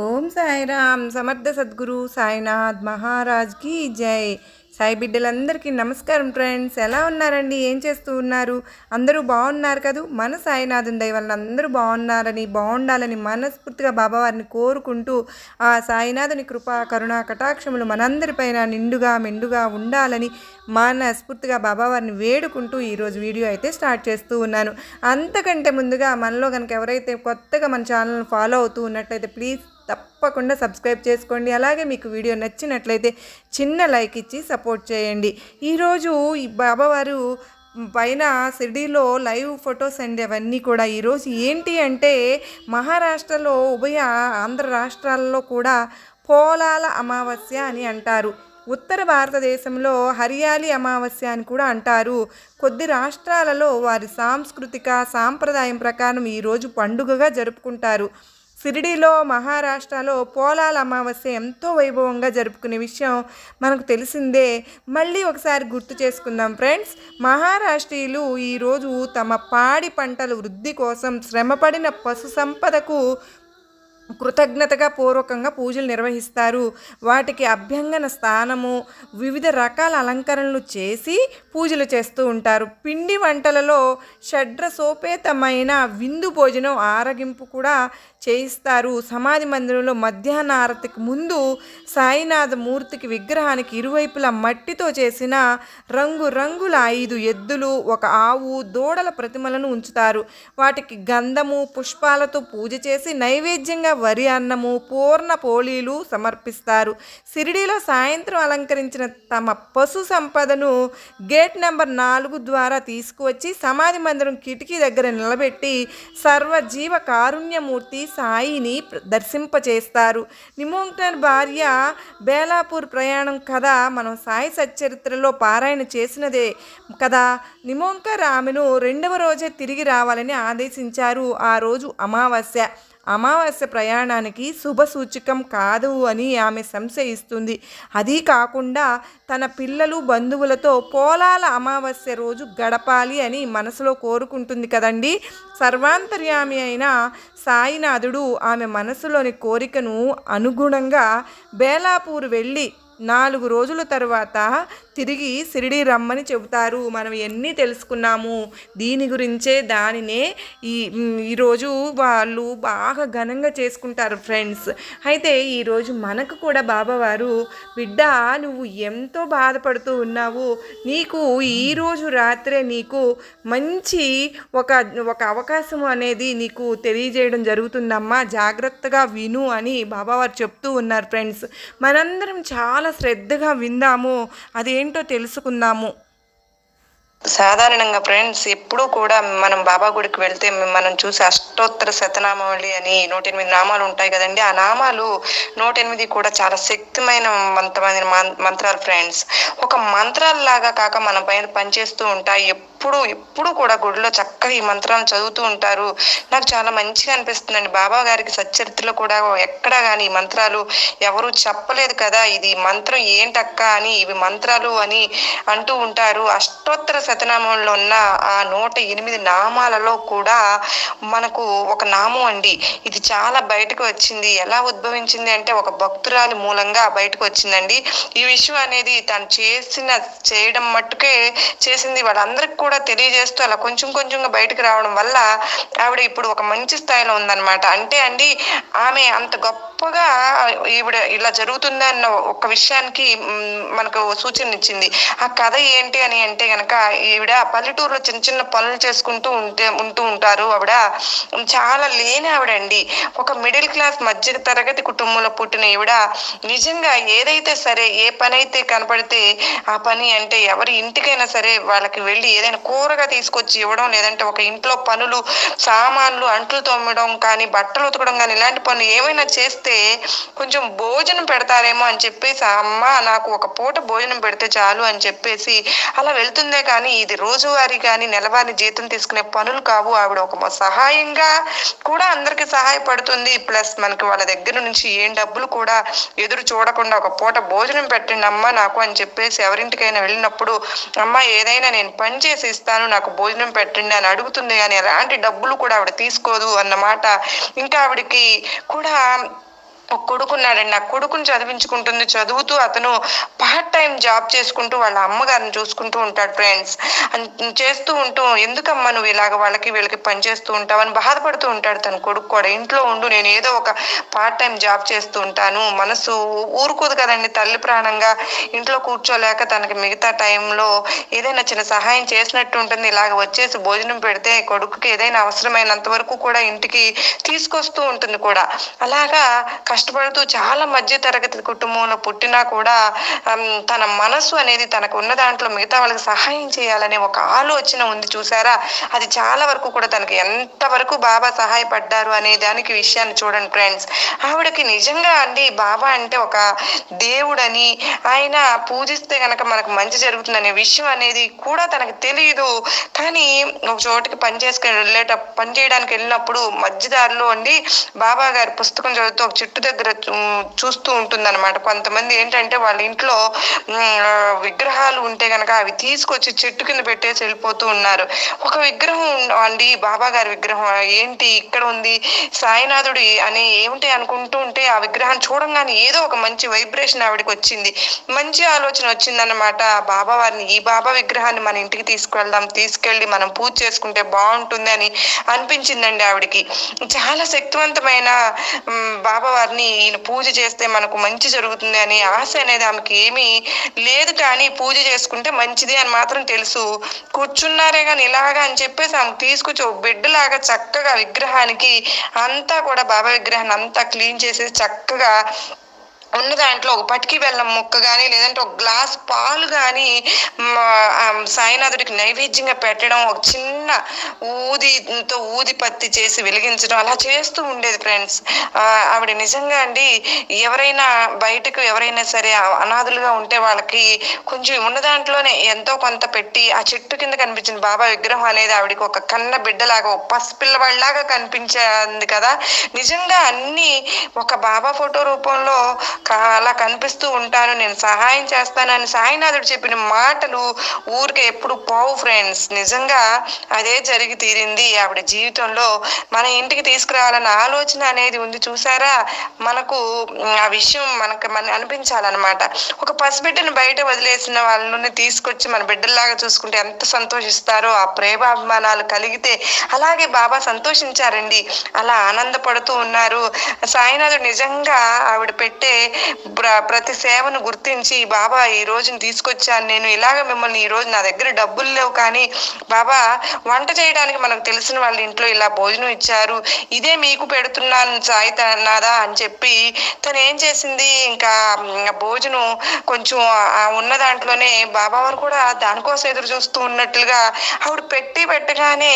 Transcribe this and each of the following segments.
ఓం సాయిరామ్ సమర్థ సద్గురు సాయినాథ్ మహారాజ్కి జై. సాయి బిడ్డలందరికీ నమస్కారం ఫ్రెండ్స్. ఎలా ఉన్నారండి? ఏం చేస్తూ ఉన్నారు? అందరూ బాగున్నారు కదూ? మన సాయినాథుని దయ వలన అందరూ బాగున్నారని బాగుండాలని మనస్ఫూర్తిగా బాబావారిని కోరుకుంటూ ఆ సాయినాథుని కృపా కరుణా కటాక్షములు మనందరిపైన నిండుగా మెండుగా ఉండాలని మనస్ఫూర్తిగా బాబావారిని వేడుకుంటూ ఈరోజు వీడియో అయితే స్టార్ట్ చేస్తూ ఉన్నాను. అంతకంటే ముందుగా మనలో కనుక ఎవరైతే కొత్తగా మన ఛానల్ని ఫాలో అవుతూ ఉన్నట్లయితే ప్లీజ్ తప్పకుండా సబ్స్క్రైబ్ చేసుకోండి. అలాగే మీకు వీడియో నచ్చినట్లయితే చిన్న లైక్ ఇచ్చి సపోర్ట్ చేయండి. ఈరోజు ఈ బాబావారు పైన సిడీలో లైవ్ ఫొటోస్ అండి అవన్నీ కూడా. ఈరోజు ఏంటి అంటే మహారాష్ట్రలో ఉభయ ఆంధ్ర రాష్ట్రాల్లో కూడా పోలాల అమావాస్య అని అంటారు. ఉత్తర భారతదేశంలో హరియాలి అమావాస్య అని కూడా అంటారు. కొద్ది రాష్ట్రాలలో వారి సాంస్కృతిక సాంప్రదాయం ప్రకారం ఈరోజు పండుగగా జరుపుకుంటారు. షిరిడీలో మహారాష్ట్రలో పోలాల అమావాస్య ఎంతో వైభవంగా జరుపుకునే విషయం మనకు తెలిసిందే. మళ్ళీ ఒకసారి గుర్తు చేసుకుందాం ఫ్రెండ్స్. మహారాష్ట్రీయులు ఈరోజు తమ పాడి పంటల వృద్ధి కోసం శ్రమపడిన పశు సంపదకు కృతజ్ఞతగా పూర్వకంగా పూజలు నిర్వహిస్తారు. వాటికి అభ్యంగన స్థానము వివిధ రకాల అలంకరణలు చేసి పూజలు చేస్తూ ఉంటారు. పిండి వంటలలో షడ్రసోపేతమైన విందు భోజనం ఆరగింపు కూడా చేయిస్తారు. సమాధి మందిరంలో మధ్యాహ్న ఆరతికి ముందు సాయినాథ మూర్తికి విగ్రహానికి ఇరువైపులా మట్టితో చేసిన రంగురంగుల ఐదు ఎద్దులు ఒక ఆవు దూడల ప్రతిమలను ఉంచుతారు. వాటికి గంధము పుష్పాలతో పూజ చేసి నైవేద్యంగా వరి అన్నము పూర్ణ పోలీలు సమర్పిస్తారు. సిరిడిలో సాయంత్రం అలంకరించిన తమ పశు సంపదను గేట్ నెంబర్ నాలుగు ద్వారా తీసుకువచ్చి సమాధి మందిరం కిటికీ దగ్గర నిలబెట్టి సర్వజీవ కారుణ్యమూర్తి సాయిని దర్శింపచేస్తారు. నిమోంకర్ భార్య బేలాపూర్ ప్రయాణం కథ మనం సాయి సచ్చరిత్రలో పారాయణ చేసినదే కదా. నిమోంకర్ ఆమెను రెండవ రోజే తిరిగి రావాలని ఆదేశించారు. ఆ రోజు అమావాస్య. అమావాస్య ప్రయాణానికి శుభ సూచకం కాదు అని ఆమె సంశయిస్తుంది. అది కాకుండా తన పిల్లలు బంధువులతో పోలాల అమావాస్య రోజు గడపాలి అని మనసులో కోరుకుంటుంది కదండి. సర్వాంతర్యామి అయిన సాయినాథుడు ఆమె మనసులోని కోరికను అనుగుణంగా బేలాపూర్ వెళ్ళి నాలుగు రోజుల తర్వాత తిరిగి సిరిడి రమ్మని చెబుతారు. మనం ఎన్ని తెలుసుకున్నాము? దీని గురించే దానినే ఈ ఈరోజు వాళ్ళు బాగా ఘనంగా చేసుకుంటారు ఫ్రెండ్స్. అయితే ఈరోజు మనకు కూడా బాబావారు బిడ్డ నువ్వు ఎంతో బాధపడుతూ ఉన్నావు. నీకు ఈరోజు రాత్రే నీకు మంచి ఒక ఒక అవకాశం అనేది నీకు తెలియజేయడం జరుగుతుందమ్మా. జాగ్రత్తగా విను అని బాబావారు చెప్తూ ఉన్నారు ఫ్రెండ్స్. మనందరం చాలా శ్రద్ధగా విందాము. ఏంటో తెలుసుకుందాము. సాధారణంగా ఫ్రెండ్స్ ఎప్పుడూ కూడా మనం బాబా గుడికి వెళ్తే మనం చూసే అష్టోత్తర శతనామావళి అని నూట ఎనిమిది నామాలు ఉంటాయి కదండి. ఆ నామాలు నూట ఎనిమిది కూడా చాలా శక్తిమైన మంత్రమైన మంత్రాలు ఫ్రెండ్స్. ఒక మంత్రాల్లాగా కాక మన పైన పనిచేస్తూ ఉంటాయి. ఎప్పుడు ఎప్పుడు కూడా గుడిలో చక్కగా ఈ మంత్రాలను చదువుతూ ఉంటారు. నాకు చాలా మంచిగా అనిపిస్తుందండి. బాబా గారికి సచ్చరిత్రలో కూడా ఎక్కడా కానీ ఈ మంత్రాలు ఎవరు చెప్పలేదు కదా ఇది మంత్రం ఏంటక్క అని ఇవి మంత్రాలు అని అంటూ ఉంటారు. అష్టోత్తర శతనామంలో ఉన్న ఆ నూట ఎనిమిది నామాలలో కూడా మనకు ఒక నామం అండి. ఇది చాలా బయటకు వచ్చింది. ఎలా ఉద్భవించింది అంటే ఒక భక్తురాలి మూలంగా బయటకు వచ్చిందండి. ఈ విషయం అనేది తను చేసిన చేయడం మట్టుకే చేసింది. వాళ్ళందరికి కూడా తెలియజేస్తూ అలా కొంచెం కొంచెంగా బయటకు రావడం వల్ల ఆవిడ ఇప్పుడు ఒక మంచి స్థాయిలో ఉందన్నమాట. అంటే అండి ఆమె అంత గొప్పగా ఈవిడ ఇలా జరుగుతుంది అన్న ఒక విషయానికి మనకు సూచన ఇచ్చింది. ఆ కథ ఏంటి అని అంటే గనక ఈవిడ పల్లెటూరులో చిన్న చిన్న పనులు చేసుకుంటూ ఉంటే ఉంటూ ఉంటారు ఆవిడ. చాలా లేని ఆవిడండి ఒక మిడిల్ క్లాస్ మధ్య తరగతి కుటుంబంలో పుట్టిన ఈవిడ. నిజంగా ఏదైతే సరే ఏ పని అయితే కనపడితే ఆ పని అంటే ఎవరి ఇంటికైనా సరే వాళ్ళకి వెళ్ళి ఏదైనా కూరగా తీసుకొచ్చి ఇవ్వడం లేదంటే ఒక ఇంట్లో పనులు సామాన్లు అంట్లు తోమడం కానీ బట్టలు ఉతకడం కానీ ఇలాంటి పనులు ఏమైనా చేస్తే కొంచెం భోజనం పెడతారేమో అని చెప్పేసి అమ్మ నాకు ఒక పూట భోజనం పెడితే చాలు అని చెప్పేసి అలా వెళ్తుందే కానీ ఇది రోజువారీ కానీ నెలవారీ జీతం తీసుకునే పనులు కావు. ఆవిడ ఒక సహాయంగా కూడా అందరికి సహాయపడుతుంది. ప్లస్ మనకి వాళ్ళ దగ్గర నుంచి ఏం డబ్బులు కూడా ఎదురు చూడకుండా ఒక పూట భోజనం పెట్టండి అమ్మ నాకు అని చెప్పేసి ఎవరింటికైనా వెళ్ళినప్పుడు అమ్మ ఏదైనా నేను పని చేసి ఇస్తాను నాకు భోజనం పెట్టండి నన్ను అడుగుతుంది కానీ ఎలాంటి డబ్బులు కూడా ఆవిడ తీసుకోదు అన్నమాట. ఇంకా ఆవిడకి కూడా ఒక కొడుకున్నాడండి. ఆ కొడుకుని చదివించుకుంటుంది. చదువుతూ అతను పార్ట్ టైం జాబ్ చేసుకుంటూ వాళ్ళ అమ్మగారిని చూసుకుంటూ ఉంటాడు ఫ్రెండ్స్ చేస్తూ ఉంటూ ఎందుకమ్మా నువ్వు ఇలాగ వాళ్ళకి వీళ్ళకి పని చేస్తూ ఉంటావని బాధపడుతూ ఉంటాడు తన కొడుకు కూడా. ఇంట్లో ఉండు నేను ఏదో ఒక పార్ట్ టైం జాబ్ చేస్తూ ఉంటాను. మనసు ఊరుకోదు కదండి తల్లి ప్రాణంగా. ఇంట్లో కూర్చోలేక తనకి మిగతా టైంలో ఏదైనా చిన్న సహాయం చేసినట్టు ఉంటుంది. ఇలాగ వచ్చేసి భోజనం పెడితే కొడుకుకి ఏదైనా అవసరమైనంత వరకు కూడా ఇంటికి తీసుకొస్తూ ఉంటుంది కూడా. అలాగా కష్ట కష్టపడుతూ చాలా మధ్య తరగతి కుటుంబంలో పుట్టినా కూడా తన మనసు అనేది తనకు ఉన్న దాంట్లో మిగతా వాళ్ళకి సహాయం చేయాలనే ఒక ఆలోచన ఉంది. చూసారా? అది చాలా వరకు కూడా తనకి ఎంతవరకు బాబా సహాయపడ్డారు అనే దానికి విషయాన్ని చూడండి ఫ్రెండ్స్. ఆవిడకి నిజంగా అండి బాబా అంటే ఒక దేవుడని ఆయన పూజిస్తే కనుక మనకు మంచి జరుగుతుందనే విషయం అనేది కూడా తనకు తెలియదు కానీ ఒక చోటికి పని చేసుకుని వెళ్ళేట పని చేయడానికి వెళ్ళినప్పుడు మధ్యదారిలో అండి బాబా గారి పుస్తకం చదువుతూ ఒక చెట్టు దగ్గర చూస్తూ ఉంటుందన్నమాట. కొంతమంది ఏంటంటే వాళ్ళ ఇంట్లో విగ్రహాలు ఉంటే గనక అవి తీసుకొచ్చి చెట్టు కింద పెట్టేసి వెళ్ళిపోతూ ఉన్నారు. ఒక విగ్రహం అండి బాబా గారి విగ్రహం. ఏంటి ఇక్కడ ఉంది? సాయినాథుడి అని ఏమిటి అనుకుంటూ ఉంటే ఆ విగ్రహాన్ని చూడంగానే ఏదో ఒక మంచి వైబ్రేషన్ ఆవిడకి వచ్చింది. మంచి ఆలోచన వచ్చిందన్నమాట. బాబా వారిని ఈ బాబా విగ్రహాన్ని మన ఇంటికి తీసుకువెళ్దాం తీసుకెళ్ళి మనం పూజ చేసుకుంటే బాగుంటుంది అని అనిపించిందండి ఆవిడకి. చాలా శక్తివంతమైన బాబా వారిని ఈయన పూజ చేస్తే మనకు మంచి జరుగుతుంది అనే ఆశ అనేది ఆమెకి ఏమీ లేదు కానీ పూజ చేసుకుంటే మంచిది అని మాత్రం తెలుసు. కూర్చున్నారే కానీ ఇలాగా అని చెప్పేసి ఆమె తీసుకొచ్చి ఒక బెడ్ లాగా చక్కగా విగ్రహానికి అంతా కూడా బాబా విగ్రహాన్ని అంతా క్లీన్ చేసేసి చక్కగా ఉన్న దాంట్లో ఒక పటికి బెల్లం ముక్క కానీ లేదంటే ఒక గ్లాస్ పాలు కానీ సాయినాథుడికి నైవేద్యంగా పెట్టడం ఒక చిన్న ఊదితో ఊది పత్తి చేసి వెలిగించడం అలా చేస్తూ ఉండేది ఫ్రెండ్స్. ఆవిడ నిజంగా అండి ఎవరైనా బయటకు ఎవరైనా సరే అనాథులుగా ఉంటే వాళ్ళకి కొంచెం ఉన్న దాంట్లోనే ఎంతో కొంత పెట్టి ఆ చెట్టు కింద కనిపించిన బాబా విగ్రహం అనేది ఆవిడకి ఒక కన్న బిడ్డలాగా ఒక పసిపిల్లవాళ్ళలాగా కనిపించింది కదా. నిజంగా అన్ని ఒక బాబా ఫోటో రూపంలో అలా కనిపిస్తూ ఉంటాను. నేను సహాయం చేస్తానని సాయినాథుడు చెప్పిన మాటలు ఊరికే ఎప్పుడు పోవు ఫ్రెండ్స్. నిజంగా అదే జరిగి తీరింది. ఆవిడ జీవితంలో మన ఇంటికి తీసుకురావాలన్న ఆలోచన అనేది ఉంది చూసారా? మనకు ఆ విషయం మనకు మన అనిపించాలన్నమాట. ఒక పసిబిడ్డను బయట వదిలేసిన వాళ్ళని తీసుకొచ్చి మన బిడ్డల్లాగా చూసుకుంటే ఎంత సంతోషిస్తారో ఆ ప్రేమాభిమానాలు కలిగితే అలాగే బాబా సంతోషించారండి. అలా ఆనందపడుతూ ఉన్నారు. సాయినాథుడు నిజంగా ఆవిడ పెట్టే ప్రతి సేవను గుర్తించి బాబా ఈ రోజుని తీసుకొచ్చాను. నేను ఇలాగ మిమ్మల్ని ఈ రోజు నా దగ్గర డబ్బులు లేవు కానీ బాబా వంట చేయడానికి మనకు తెలిసిన వాళ్ళ ఇంట్లో ఇలా భోజనం ఇచ్చారు. ఇదే మీకు పెడుతున్నాను సాయి నాదా అని చెప్పి తను ఏం చేసింది? ఇంకా భోజనం కొంచెం ఉన్న దాంట్లోనే బాబా వారు కూడా దానికోసం ఎదురు చూస్తూ ఉన్నట్లుగా ఆవిడ పెట్టి పెట్టగానే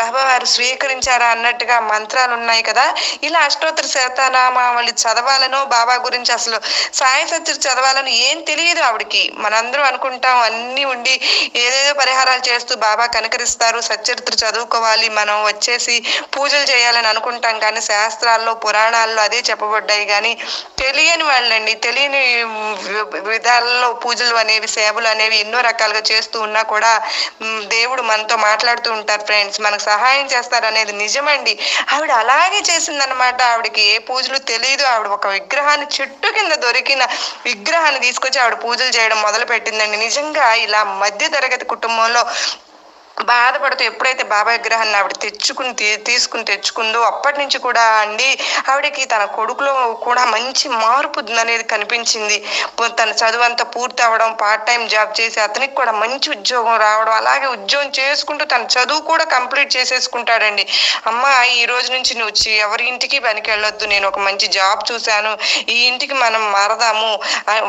బాబా వారు స్వీకరించారా? అన్నట్టుగా మంత్రాలు ఉన్నాయి కదా. ఇలా అష్టోత్తర శతనామావళి చదవాలనో బాబా గురించి అసలు సాయి సత్యుడు చదవాలని ఏం తెలియదు ఆవిడకి. మనందరం అనుకుంటాం అన్ని ఉండి ఏదేదో పరిహారాలు చేస్తూ బాబా కనకరిస్తారు సచ్చరిత్ర చదువుకోవాలి మనం వచ్చేసి పూజలు చేయాలని అనుకుంటాం కానీ శాస్త్రాల్లో పురాణాల్లో అదే చెప్పబడ్డాయి కానీ తెలియని వాళ్ళండి. తెలియని విధాలలో పూజలు అనేవి సేవలు అనేవి ఎన్నో రకాలుగా చేస్తూ ఉన్నా కూడా దేవుడు మనతో మాట్లాడుతూ ఉంటారు ఫ్రెండ్స్. మనకు సహాయం చేస్తారు అనేది నిజమండి. ఆవిడ అలాగే చేసిందనమాట ఆవిడకి ఏ పూజలు తెలియదు. ఆవిడ ఒక విగ్రహాన్ని చెట్టు కింద దొరికిన విగ్రహాన్ని తీసుకొచ్చి ఆవిడ పూజలు చేయడం మొదలు పెట్టిందండి నిజంగా ఇలా మధ్య తరగతి కుటుంబంలో బాధపడుతూ ఎప్పుడైతే బాబా విగ్రహాన్ని ఆవిడ తెచ్చుకుని తీ- తీసుకుని తెచ్చుకుందో అప్పటి నుంచి కూడా అండి ఆవిడకి తన కొడుకులో కూడా మంచి మార్పు అనేది కనిపించింది. తన చదువు అంతా పూర్తి అవ్వడం పార్ట్ టైం జాబ్ చేసి అతనికి కూడా మంచి ఉద్యోగం రావడం అలాగే ఉద్యోగం చేసుకుంటూ తన చదువు కూడా కంప్లీట్ చేసేసుకుంటాడండి. అమ్మ ఈ రోజు నుంచి నువ్వు ఎవరి ఇంటికి పనికి వెళ్ళొద్దు నేను ఒక మంచి జాబ్ చూశాను ఈ ఇంటికి మనం మారదాము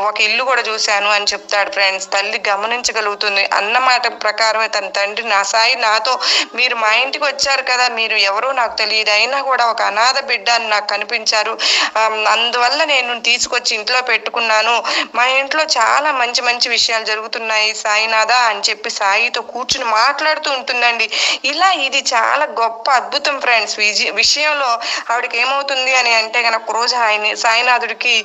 ఒక ఇల్లు కూడా చూశాను అని చెప్తాడు ఫ్రెండ్స్ తల్లి గమనించగలుగుతుంది. అన్నమాట ప్రకారమే తన తండ్రి నా సాయి నాతో మీరు మా ఇంటికి వచ్చారు కదా మీరు ఎవరో నాకు తెలియదు. అయినా కూడా ఒక అనాథ బిడ్డ అని నాకు కనిపించారు. అందువల్ల నేను తీసుకొచ్చి ఇంట్లో పెట్టుకున్నాను. మా ఇంట్లో చాలా మంచి మంచి విషయాలు జరుగుతున్నాయి సాయినాథ అని చెప్పి సాయితో కూర్చుని మాట్లాడుతూ ఉంటుందండి. ఇలా ఇది చాలా గొప్ప అద్భుతం ఫ్రెండ్స్. విషయంలో ఆవిడకి ఏమవుతుంది అని అంటే కనుక రోజు ఆయన సాయినాథుడికి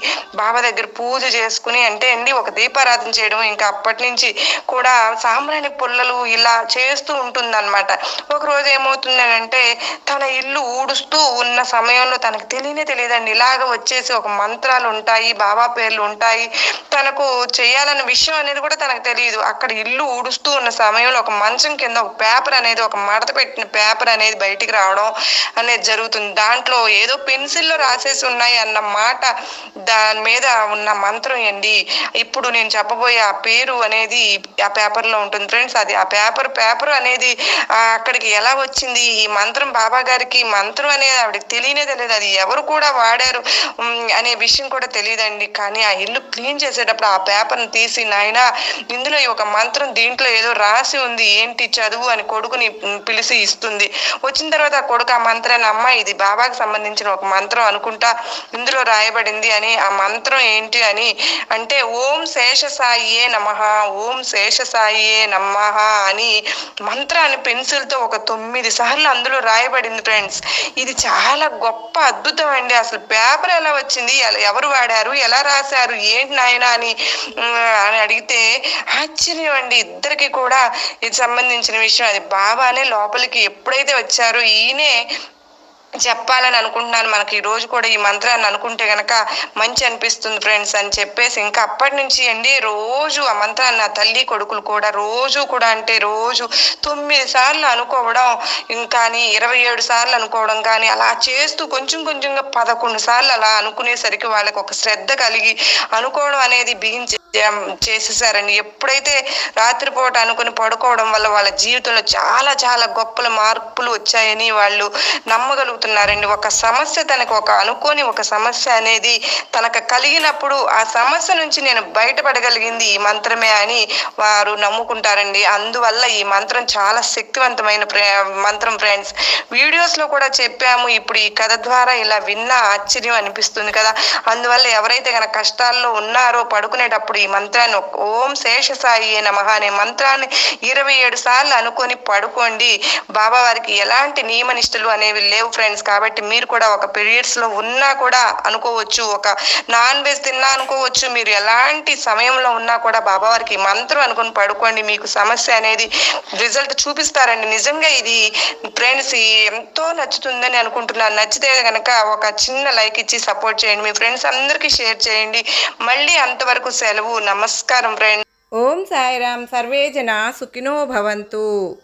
బాబా దగ్గర పూజ చేసుకుని అంటే అండి ఒక దీపారాధన చేయడం. ఇంకా అప్పటి నుంచి కూడా సాంబ్రాణి పుల్లలు ఇలా చేస్తూ చేస్తూ ఉంటుందన్నమాట. ఒక రోజు ఏమవుతుందనంటే తన ఇల్లు ఊడుస్తూ ఉన్న సమయంలో తనకు తెలియనే తెలియదండి. ఇలాగ వచ్చేసి ఒక మంత్రాలు ఉంటాయి బాబా పేర్లు ఉంటాయి. తనకు చేయాలన్న విషయం అనేది కూడా తనకు తెలియదు. అక్కడ ఇల్లు ఊడుస్తూ ఉన్న సమయంలో ఒక మంచం కింద ఒక పేపర్ అనేది ఒక మడత పెట్టిన పేపర్ అనేది బయటికి రావడం అనేది జరుగుతుంది. దాంట్లో ఏదో పెన్సిల్లో రాసేసి ఉన్నాయి అన్న మాట దాని మీద ఉన్న మంత్రం అండి ఇప్పుడు నేను చెప్పబోయే ఆ పేరు అనేది ఆ పేపర్లో ఉంటుంది. ఫ్రెండ్స్ అది ఆ పేపర్ పేపర్ అనేది అక్కడికి ఎలా వచ్చింది? ఈ మంత్రం బాబా గారికి మంత్రం అనేది ఆవిడకి తెలియనే తెలియదు అది ఎవరు కూడా వాడారు అనే విషయం కూడా తెలియదండి. కానీ ఆ ఇల్లు క్లీన్ చేసేటప్పుడు ఆ పేపర్ని తీసి నాయన ఇందులో ఒక మంత్రం దీంట్లో ఏదో రాసి ఉంది. ఏంటి చదువు? అని కొడుకుని పిలిచి ఇస్తుంది. వచ్చిన తర్వాత ఆ కొడుకు ఆ మంత్రాన్ని అమ్మ ఇది బాబాకి సంబంధించిన ఒక మంత్రం అనుకుంటా. ఇందులో రాయబడింది అని ఆ మంత్రం ఏంటి అని అంటే ఓం శేషసాయియే నమ ఓం శేషసాయియే నమ అని మంత్రాన్ని పెన్సిల్తో ఒక తొమ్మిది సార్లు అందులో రాయబడింది ఫ్రెండ్స్ ఇది చాలా గొప్ప అద్భుతం అండి. అసలు పేపర్ ఎలా వచ్చింది? ఎలా- ఎవరు వాడారు? ఎలా రాశారు? ఏంటి నాయన అని అని అడిగితే ఆశ్చర్యం అండి. ఇద్దరికి కూడా ఇది సంబంధించిన విషయం. అది బాబానే లోపలికి ఎప్పుడైతే వచ్చారో ఈయనే చెప్పాలని అనుకుంటున్నాను. మనకి ఈ రోజు కూడా ఈ మంత్రాన్ని అనుకుంటే గనక మంచి అనిపిస్తుంది ఫ్రెండ్స్ అని చెప్పేసి ఇంకా అప్పటి నుంచి అండి రోజు ఆ మంత్రాన్ని నా తల్లి కొడుకులు కూడా రోజు కూడా అంటే రోజు తొమ్మిది సార్లు అనుకోవడం కానీ ఇరవై ఏడు సార్లు అనుకోవడం కానీ అలా చేస్తూ కొంచెం కొంచెంగా పదకొండు సార్లు అలా అనుకునేసరికి వాళ్ళకి ఒక శ్రద్ధ కలిగి అనుకోవడం అనేది బిగించే చేసేసారని ఎప్పుడైతే రాత్రిపూట అనుకుని పడుకోవడం వల్ల వాళ్ళ జీవితంలో చాలా చాలా గొప్పల మార్పులు వచ్చాయని వాళ్ళు నమ్మగలుగుతున్నారండి. ఒక సమస్య తనకు ఒక అనుకోని ఒక సమస్య అనేది తనకు కలిగినప్పుడు ఆ సమస్య నుంచి నేను బయటపడగలిగింది ఈ మంత్రమే అని వారు నమ్ముకుంటారండి. అందువల్ల ఈ మంత్రం చాలా శక్తివంతమైన మంత్రం ఫ్రెండ్స్. వీడియోస్లో కూడా చెప్పాము ఇప్పుడు ఈ కథ ద్వారా ఇలా విన్నా ఆశ్చర్యం అనిపిస్తుంది కదా. అందువల్ల ఎవరైతే గనక కష్టాల్లో ఉన్నారో పడుకునేటప్పుడు ఈ మంత్రాన్ని ఓం ఓం శేషసాయి నమః అనే మంత్రాన్ని ఇరవై ఏడు సార్లు అనుకొని పడుకోండి. బాబా వారికి ఎలాంటి నియమ నిష్టలు అనేవి లేవు ఫ్రెండ్స్. కాబట్టి మీరు కూడా ఒక పీరియడ్స్లో ఉన్నా కూడా అనుకోవచ్చు. ఒక నాన్ వెజ్ తిన్నా అనుకోవచ్చు. మీరు ఎలాంటి సమయంలో ఉన్నా కూడా బాబా వారికి మంత్రం అనుకొని పడుకోండి. మీకు సమస్య అనేది రిజల్ట్ చూపిస్తారండి. నిజంగా ఇది ఫ్రెండ్స్ ఎంతో నచ్చుతుందని అనుకుంటున్నాను. నచ్చితే కనుక ఒక చిన్న లైక్ ఇచ్చి సపోర్ట్ చేయండి. మీ ఫ్రెండ్స్ అందరికీ షేర్ చేయండి. మళ్ళీ అంతవరకు సెలవు నమస్కారం ఫ్రెండ్. ఓం సాయిరామ్ సర్వే జన సుఖినో భవంతు.